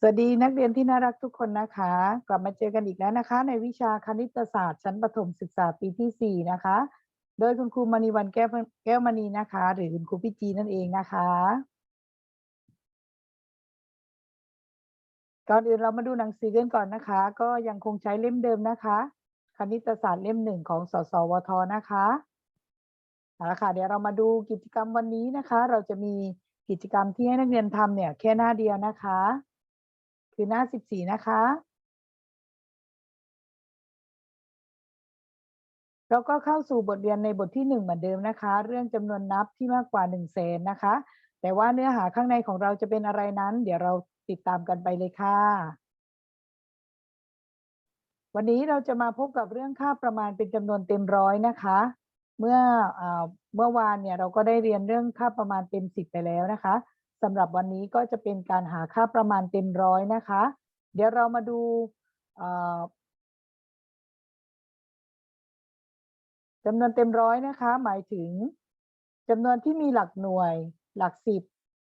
สวัสดีนักเรียนที่น่ารักทุกคนนะคะ กลับมาเจอกันอีกแล้วนะคะ ในวิชาคณิตศาสตร์ชั้นประถมศึกษาปีที่ 4 นะคะ โดยคุณครูมณีวันแก้วแก้วมณีนะคะ หรือคุณครูพี่จีนั่นเองนะคะ ก่อนอื่นเรามาดูหนังสือกันก่อนนะคะ ก็ยังคงใช้เล่มเดิมนะคะ คณิตศาสตร์เล่มหนึ่งของสสวทนะคะเอาละค่ะเดี๋ยวเรามาดูกิจกรรมวันนี้นะคะ เราจะมีกิจกรรมที่ให้นักเรียนทำเนี่ยแค่หน้าเดียวนะคะ คือหน้า14นะคะเราก็เข้าสู่บทเรียนในบทที่1เหมือนเดิมนะคะ เรื่องจำนวนนับที่มากกว่า1 0 0 0 0แสนนะคะ แต่ว่าเนื้อหาข้างในของเราจะเป็นอะไรนั้น เดี๋ยวเราติดตามกันไปเลยค่ะ วันนี้เราจะมาพบกับเรื่องค่าประมาณเป็นจำนวนเต็มร้อยนะคะ เมื่ออเมื่อวานเนี่ยเราก็ได้เรียนเรื่องค่าประมาณเต็มสิบไปแล้วนะคะ สำหรับวันนี้ก็จะเป็นการหาค่าประมาณเต็มร้อยนะคะ เดี๋ยวเรามาดูจำนวนเต็มร้อยนะคะ หมายถึงจำนวนที่มีหลักหน่วยหลักสิบ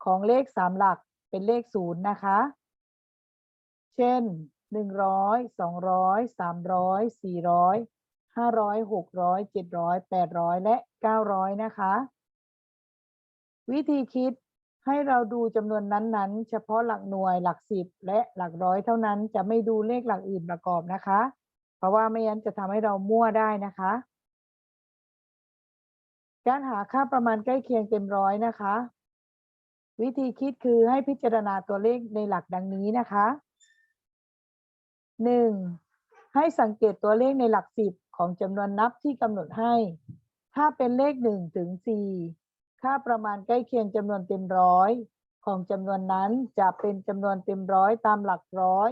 ของเลขสามหลักเป็นเลขศูนย์นะคะ เช่นหนึ่งร้อยสองร้อยสามร้อยสี่ร้อยห้าร้อยหกร้อยเจ็ดร้อยแปดร้อยและเก้าร้อยนะคะ วิธีคิด ให้เราดูจำนวนนั้นๆ เฉพาะหลักหน่วยหลักสิบและหลักร้อยเท่านั้นจะไม่ดูเลขหลักอื่นประกอบนะคะ เพราะว่าไม่งั้นจะทำให้เรามั่วได้นะคะ การหาค่าประมาณใกล้เคียงเต็มร้อยนะคะ วิธีคิดคือให้พิจารณาตัวเลขในหลักดังนี้นะคะหนึ่งให้สังเกตตัวเลขในหลักสิบของจำนวนนับที่กำหนดให้ ถ้าเป็นเลขหนึ่งถึงสี่ ค่าประมาณใกล้เคียงจำนวนเต็มร้อยของจำนวนนั้นจะเป็นจำนวนเต็มร้อยตามหลักร้อย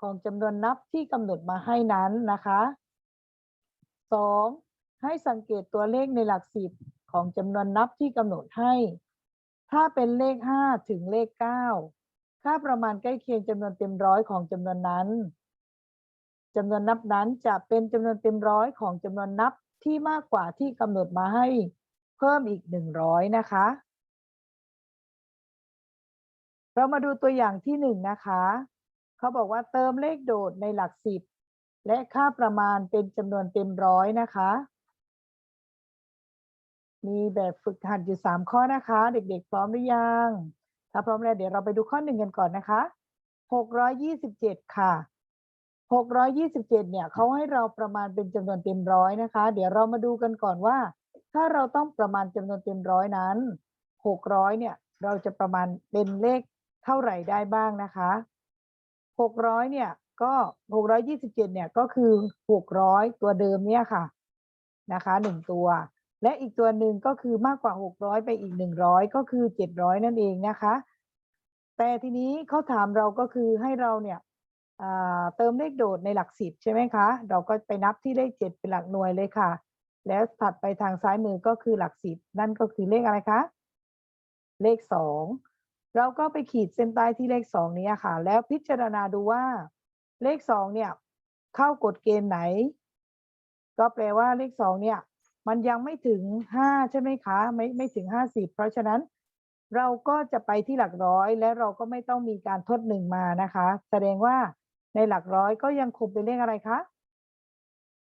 ของจำนวนนับที่กำหนดมาให้นั้นนะคะสองให้สังเกตตัวเลขในหลักสิบของจำนวนนับที่กำหนดให้ ถ้าเป็นเลขห้าถึงเลขเก้าค่าประมาณใกล้เคียงจำนวนเต็มร้อยของจำนวนนั้นจำนวนนับนั้นจะเป็นจำนวนเต็มร้อยของจำนวนนับที่มากกว่าที่กำหนดมาให้ เพิ่มอีกหนึ่งร้อยนะคะ เรามาดูตัวอย่างที่หนึ่งนะคะ เขาบอกว่าเติมเลขโดดในหลักสิบ และค่าประมาณเป็นจำนวนเต็มร้อยนะคะ มีแบบฝึกหัดอยู่สามข้อนะคะ เด็กๆ พร้อมหรือยัง ถ้าพร้อมแล้วเดี๋ยวเราไปดูข้อหนึ่งกันก่อนนะคะหกร้อยยี่สิบเจ็ดค่ะหกร้อยยี่สิบเจ็ดเนี่ยเขาให้เราประมาณเป็นจำนวนเต็มร้อยนะคะ เดี๋ยวเรามาดูกันก่อนว่า ถ้าเราต้องประมาณจำนวนเต็มร้อยนั้นหกร้อยเนี่ย เราจะประมาณเป็นเลขเท่าไหร่ได้บ้างนะคะหกร้อยเนี่ยก็หกร้อยยี่สิบเจ็ดเนี่ยก็คือหกร้อยตัวเดิมเนี่ยค่ะนะคะหนึ่งตัว และอีกตัวหนึ่งก็คือมากกว่าหกร้อยไปอีกหนึ่งร้อยก็คือเจ็ดร้อยนั่นเองนะคะ แต่ทีนี้เขาถามเราก็คือให้เราเนี่ยเติมเลขโดดในหลักสิบใช่ไหมคะ เราก็ไปนับที่เลขเจ็ดเป็นหลักหน่วยเลยค่ะ แล้วถัดไปทางซ้ายมือก็คือหลักสิบนั่นก็คือเลขอะไรคะ เลขสองเราก็ไปขีดเส้นใต้ที่เลขสองนี้ค่ะ แล้วพิจารณาดูว่า เลขสองเนี่ย เข้ากฎเกณฑ์ไหน ก็แปลว่าเลขสองเนี่ย มันยังไม่ถึงห้าใช่ไหมคะ ไม่ไม่ถึงห้าสิบเพราะฉะนั้น เราก็จะไปที่หลักร้อย และเราก็ไม่ต้องมีการทดหนึ่งมานะคะ แสดงว่าในหลักร้อยก็ยังคงเป็นเลขอะไรคะ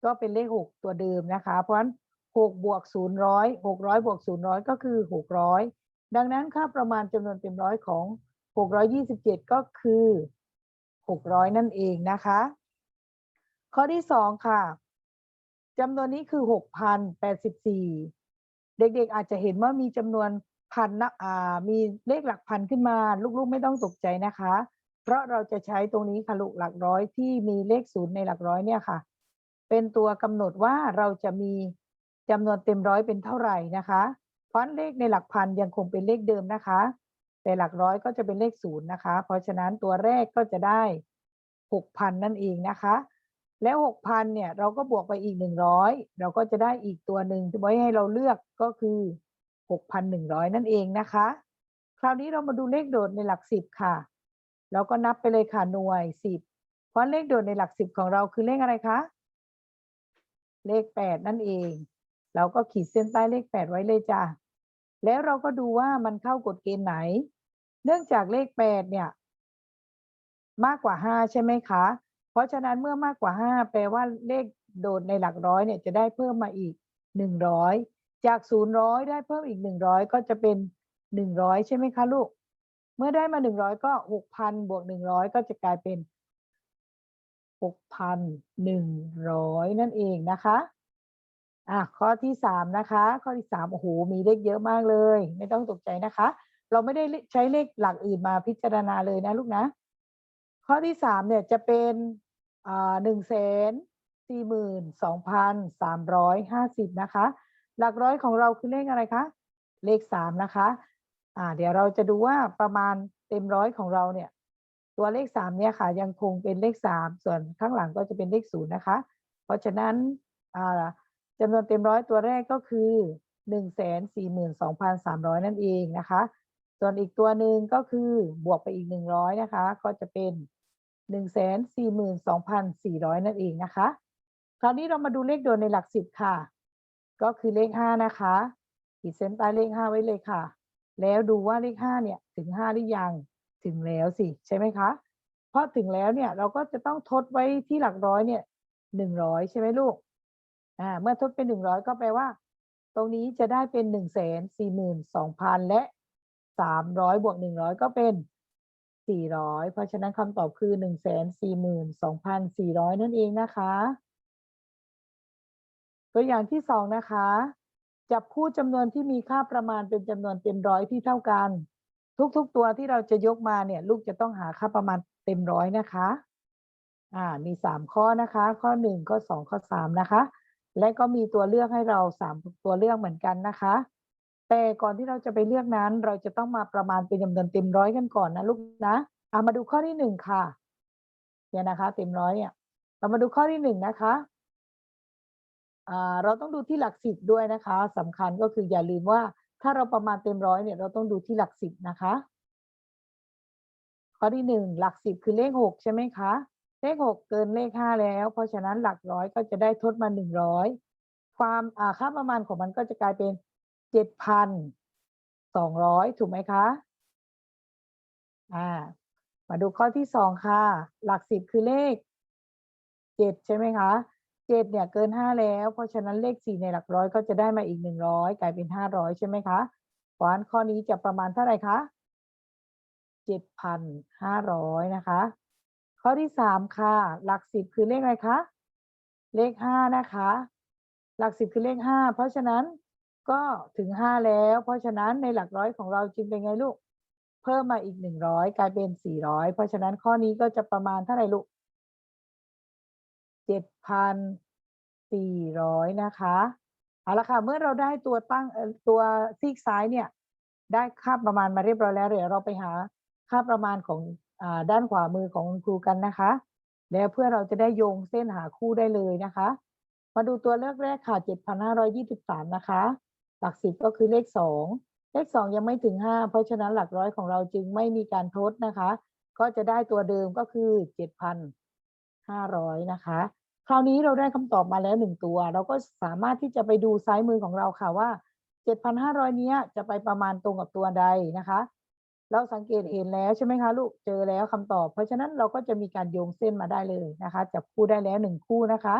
ก็เป็นเลขหกตัวเดิมนะคะ เพราะฉะนั้นหกบวกศูนย์ร้อยหกร้อยบวกศูนย์ร้อยก็คือหกร้อยดังนั้นค่าประมาณจำนวนเต็มร้อยของหกร้อยยี่สิบเจ็ดก็คือหกร้อยนั่นเองนะคะ ข้อที่สองค่ะจำนวนนี้คือหกพันแปดสิบสี่เด็กๆอาจจะเห็นว่ามีจำนวนพันนะอ่ามีเลขหลักพันขึ้นมาลูกๆไม่ต้องตกใจนะคะ เพราะเราจะใช้ตรงนี้ค่ะลูกหลักร้อยที่มีเลขศูนย์ในหลักร้อยเนี่ยค่ะ เป็นตัวกำหนดว่าเราจะมีจำนวนเต็มร้อยเป็นเท่าไหร่นะคะเพราะเลขในหลักพันยังคงเป็นเลขเดิมนะคะ แต่หลักร้อยก็จะเป็นเลขศูนย์นะคะ เพราะฉะนั้นตัวแรกก็จะได้หกพันนั่นเองนะคะ แล้วหกพันเนี่ยเราก็บวกไปอีกหนึ่งร้อยเราก็จะได้อีกตัวหนึ่งที่ไว้ให้เราเลือกก็คือหกพันหนึ่งร้อยนั่นเองนะคะ คราวนี้เรามาดูเลขโดดในหลักสิบค่ะเราก็นับไปเลยค่ะหน่วยสิบเพราะเลขโดดในหลักสิบของเราคือเลขอะไรคะ เลขแปดนั่นเอง เราก็ขีดเส้นใต้เลขแปดไว้เลยจ้ะแล้วเราก็ดูว่ามันเข้ากฎเกณฑ์ไหน เนื่องจากเลขแปดเนี่ย มากกว่าห้าใช่ไหมคะ เพราะฉะนั้นเมื่อมากกว่าห้าแปลว่าเลขโดดในหลักร้อยเนี่ยจะได้เพิ่มมาอีกหนึ่งร้อยจากศูนย์ร้อยได้เพิ่มอีกหนึ่งร้อยก็จะเป็นหนึ่งร้อยใช่ไหมคะลูก เมื่อได้มาหนึ่งร้อยก็หกพันบวกหนึ่งร้อยก็จะกลายเป็น หกพันหนึ่งร้อยนั่นเองนะคะ อะข้อที่สามนะคะ ข้อที่สามโอ้โห มีเลขเยอะมากเลย ไม่ต้องตกใจนะคะ เราไม่ได้ใช้เลขหลักอื่นมาพิจารณาเลยนะลูกนะ ข้อที่สามเนี่ยจะเป็นอ่าหนึ่งแสนสี่หมื่นสองพันสามร้อยห้าสิบนะคะ หลักร้อยของเราคือเลขอะไรคะ เลขสามนะคะ อ่า เดี๋ยวเราจะดูว่าประมาณเต็มร้อยของเราเนี่ย ตัวเลขสามเนี่ยค่ะยังคงเป็นเลขสามส่วนข้างหลังก็จะเป็นเลขศูนย์นะคะ เพราะฉะนั้นจำนวนเต็มร้อยตัวแรกก็คือหนึ่งแสนสี่หมื่นสองพันสามร้อยนั่นเองนะคะ ส่วนอีกตัวหนึ่งก็คือบวกไปอีกหนึ่งร้อยนะคะ ก็จะเป็นหนึ่งแสนสี่หมื่นสองพันสี่ร้อยนั่นเองนะคะ คราวนี้เรามาดูเลขโดนในหลักสิบค่ะ ก็คือเลขห้านะคะขีดเส้นใต้เลขห้าไว้เลยค่ะ แล้วดูว่าเลขห้าเนี่ยถึงห้าหรือยัง ถึงแล้วสิใช่ไหมคะ เพราะถึงแล้วเนี่ยเราก็จะต้องทดไว้ที่หลักร้อยเนี่ยหนึ่งร้อยใช่ไหมลูกอ่าเมื่อทดเป็นหนึ่งร้อยก็แปลว่า ตรงนี้จะได้เป็นหนึ่งแสนสี่หมื่นสองพันและสามร้อยบวกหนึ่งร้อยก็เป็นสี่ร้อยเพราะฉะนั้นคำตอบคือหนึ่งแสนสี่หมื่นสองพันสี่ร้อยนั่นเองนะคะ ตัวอย่างที่สองนะคะจับคู่จำนวนที่มีค่าประมาณเป็นจำนวนเต็มร้อยที่เท่ากัน ทุกๆตัวที่เราจะยกมาเนี่ย ลูกจะต้องหาค่าประมาณเต็มร้อยนะคะ อ่า มีสามข้อนะคะ ข้อหนึ่งข้อสองข้อสามนะคะ และก็มีตัวเลือกให้เราสามตัวเลือกเหมือนกันนะคะ แต่ก่อนที่เราจะไปเลือกนั้น เราจะต้องมาประมาณเป็นจำนวนเต็มร้อยกันก่อนนะลูกนะเอามาดูข้อที่หนึ่งค่ะ เนี่ยนะคะ เต็มร้อยเนี่ยเรามาดูข้อที่หนึ่งนะคะอ่าเราต้องดูที่หลักสิบด้วยนะคะสำคัญก็คืออย่าลืมว่า ถ้าเราประมาณเต็มร้อยเนี่ยเราต้องดูที่หลักสิบนะคะ ข้อที่หนึ่งหลักสิบคือเลขหกใช่ไหมคะ เลขหกเกินเลขห้าแล้ว เพราะฉะนั้นหลักร้อยก็จะได้ทดมาหนึ่งร้อยความค่าประมาณของมันก็จะกลายเป็นเจ็ดพันสองร้อยถูกไหมคะอ่ามาดูข้อที่สองค่ะ หลักสิบคือเลขเจ็ดใช่ไหมคะ เจ็ดเนี่ยเกินห้าแล้ว เพราะฉะนั้นเลขสี่ในหลักร้อยก็จะได้มาอีกหนึ่งร้อยกลายเป็นห้าร้อยใช่ไหมคะเพราะฉะนั้นข้อนี้จะประมาณเท่าไหร่คะเจ็ดพันห้าร้อยนะคะ ข้อที่สามค่ะ หลักสิบคือเลขอะไรคะเลขห้านะคะ หลักสิบคือเลขห้าเพราะฉะนั้นก็ถึงห้าแล้ว เพราะฉะนั้นในหลักร้อยของเราจึงเป็นไงลูก เพิ่มมาอีกหนึ่งร้อยกลายเป็นสี่ร้อยเพราะฉะนั้นข้อนี้ก็จะประมาณเท่าไหร่ลูก เจ็ดพันสี่ร้อยนะคะเอาละค่ะเมื่อเราได้ตัวตั้งตัวซีกซ้ายเนี่ย ได้ค่าประมาณมาเรียบร้อยแล้วเดี๋ยวเราไปหาค่าประมาณของอด้านขวามือของคุณครูกันนะคะ แล้วเพื่อเราจะได้โยงเส้นหาคู่ได้เลยนะคะ มาดูตัวเลือกแรกค่ะ7,523 นะคะ หลักสิบก็คือเลข 2 เลข 2 ยังไม่ถึง 5 เพราะฉะนั้นหลักร้อยของเราจึงไม่มีการทดนะคะ ก็จะได้ตัวเดิมก็คือ 7,500นะคะ คราวนี้เราได้คำตอบมาแล้วหนึ่งตัว เราก็สามารถที่จะไปดูซ้ายมือของเราค่ะว่า7,500เนี้ยจะไปประมาณตรงกับตัวใดนะคะ เราสังเกตเห็นแล้วใช่ไหมคะลูกเจอแล้วคำตอบ เพราะฉะนั้นเราก็จะมีการโยงเส้นมาได้เลยนะคะจับคู่ได้แล้วหนึ่งคู่นะคะ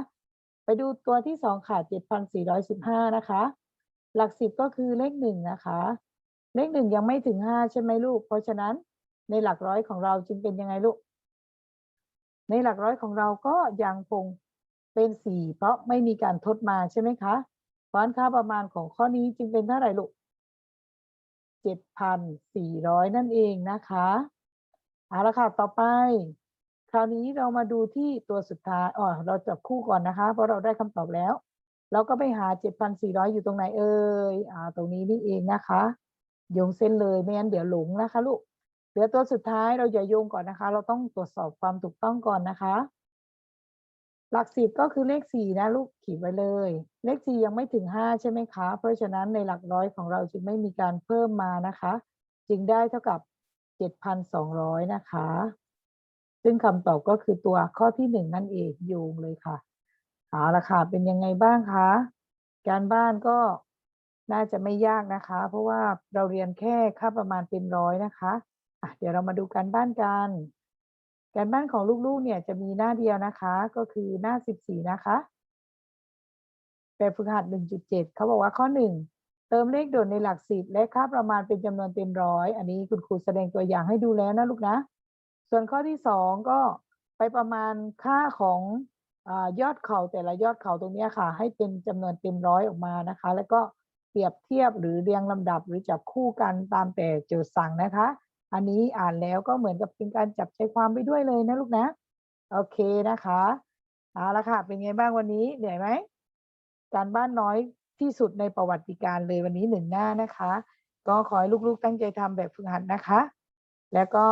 ไปดูตัวที่สองค่ะ7,415นะคะ หลักสิบก็คือเลขหนึ่งนะคะ เลขหนึ่งยังไม่ถึงห้าใช่ไหมลูก เพราะฉะนั้นในหลักร้อยของเราจึงเป็นยังไงลูก ในหลักร้อยของเราก็ยังคงเป็นสี่เพราะไม่มีการทดมาใช่ไหมคะเพราะฉะนั้นค่าประมาณของข้อนี้จึงเป็นเท่าไหร่ลูกเจ็ดพันสี่ร้อยนั่นเองนะคะเอาละค่ะต่อไป คราวนี้เรามาดูที่ตัวสุดท้ายอ๋อเราจับคู่ก่อนนะคะ เพราะเราได้คำตอบแล้ว เราก็ไปหา 7,400 อยู่ตรงไหนเอ่ยอ่า ตรงนี้นี่เองนะคะโยงเส้นเลยไม่งั้นเดี๋ยวหลงนะคะลูก เหลือตัวสุดท้ายเราอย่าโยงก่อนนะคะ เราต้องตรวจสอบความถูกต้องก่อนนะคะ หลักสิบก็คือเลขสี่นะลูกขีดไว้เลย เลขสี่ยังไม่ถึงห้าใช่ไหมคะ เพราะฉะนั้นในหลักร้อยของเราจึงไม่มีการเพิ่มมานะคะ จึงได้เท่ากับ7,200นะคะ ซึ่งคำตอบก็คือตัวข้อที่หนึ่งนั่นเองโยงเลยค่ะเอาละค่ะเป็นยังไงบ้างคะการบ้านก็น่าจะไม่ยากนะคะ เพราะว่าเราเรียนแค่ค่าประมาณเต็มร้อยนะคะ อะเดี๋ยวเรามาดูการบ้านกัน การบ้านของลูกๆ เนี่ยจะมีหน้าเดียวนะคะ ก็คือหน้า 14 นะคะแบบฝึกหัด 1.7 เขาบอกว่าข้อ 1 เติมเลขโดดในหลักสิบและค่าประมาณเป็นจำนวนเต็มร้อย อันนี้คุณครูแสดงตัวอย่างให้ดูแล้วนะลูกนะ ส่วนข้อที่ 2 ก็ไปประมาณค่าของอยอดเขาแต่ละยอดเขาตรงนี้ค่ะ ให้เป็นจำนวนเต็มร้อยออกมานะคะ แล้วก็เปรียบเทียบหรือเรียงลำดับหรือจับคู่กันตามแต่โจทย์สั่งนะคะ อันนี้อ่านแล้วก็เหมือนกับเป็นการจับใจความไปด้วยเลยนะลูกนะ โอเคนะคะเอาละค่ะ เป็นไงบ้างวันนี้เหนื่อยไหมการบ้านน้อยที่สุดในประวัติการเลยวันนี้หนึ่งหน้านะคะ ก็ขอให้ลูกๆ ตั้งใจทำแบบฝึกหัดนะคะ แล้วก็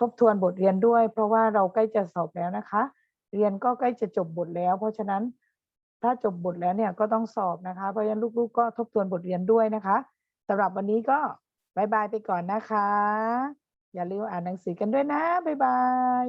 ทบทวนบทเรียนด้วย เพราะว่าเราใกล้จะสอบแล้วนะคะ เรียนก็ใกล้จะจบบทแล้ว เพราะฉะนั้นถ้าจบบทแล้วเนี่ยก็ต้องสอบนะคะ เพราะฉะนั้นลูกๆ ก็ทบทวนบทเรียนด้วยนะคะสำหรับวันนี้ก็ บายบายไปก่อนนะคะ อย่าลืมอ่านหนังสือกันด้วยนะบายบาย